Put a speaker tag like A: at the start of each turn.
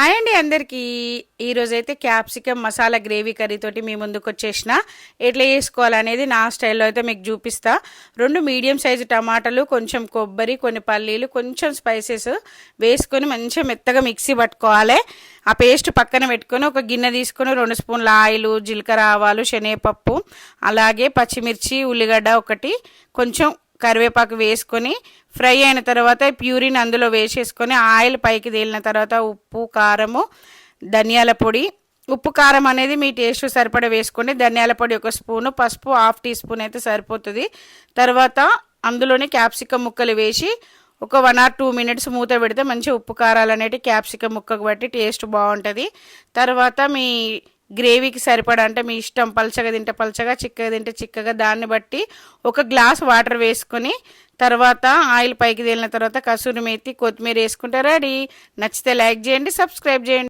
A: Hi అండి అందరికీ. ఈరోజు అయితే క్యాప్సికమ్ మసాలా గ్రేవీ కర్రీతోటి మీ ముందుకు వచ్చేసిన ఎట్లా చేసుకోవాలనేది నా స్టైల్లో అయితే మీకు చూపిస్తా. రెండు మీడియం సైజు టమాటాలు కొంచెం కొబ్బరి కొన్ని పల్లీలు కొంచెం స్పైసెస్ వేసుకొని మంచిగా మెత్తగా మిక్సీ పట్టుకోవాలి. ఆ పేస్ట్ పక్కన పెట్టుకొని ఒక గిన్నె తీసుకొని రెండు స్పూన్ల ఆయిలు జీలకర్ర ఆవాలు శనగపప్పు అలాగే పచ్చిమిర్చి ఉల్లిగడ్డ ఒకటి కొంచెం కరివేపాకు వేసుకొని ఫ్రై అయిన తర్వాత ప్యూరిన్ అందులో వేసేసుకొని ఆయిల్ పైకి తేలిన తర్వాత ఉప్పు కారము ధనియాల పొడి. ఉప్పు కారం అనేది మీ టేస్ట్ సరిపడ వేసుకోండి. ధనియాల పొడి ఒక స్పూను పసుపు హాఫ్ టీ స్పూన్ అయితే సరిపోతుంది. తర్వాత అందులోనే క్యాప్సికమ్ ముక్కలు వేసి ఒక వన్ ఆర్ టూ మినిట్స్ మూత పెడితే మంచి ఉప్పు కారాలు అనేవి క్యాప్సికమ్ ముక్కకు బట్టి టేస్ట్ బాగుంటుంది. తర్వాత మీ గ్రేవీకి సరిపడా అంటే మీ ఇష్టం. పలచగా తింటే పలచగా చిక్కగా తింటే చిక్కగా. దాన్ని బట్టి ఒక గ్లాస్ వాటర్ వేసుకొని తర్వాత ఆయిల్ పైకి తేలిన తర్వాత కసూరి మేతి కొత్తిమీర వేసుకుంటే రెడీ. నచ్చితే లైక్ చేయండి సబ్స్క్రైబ్ చేయండి.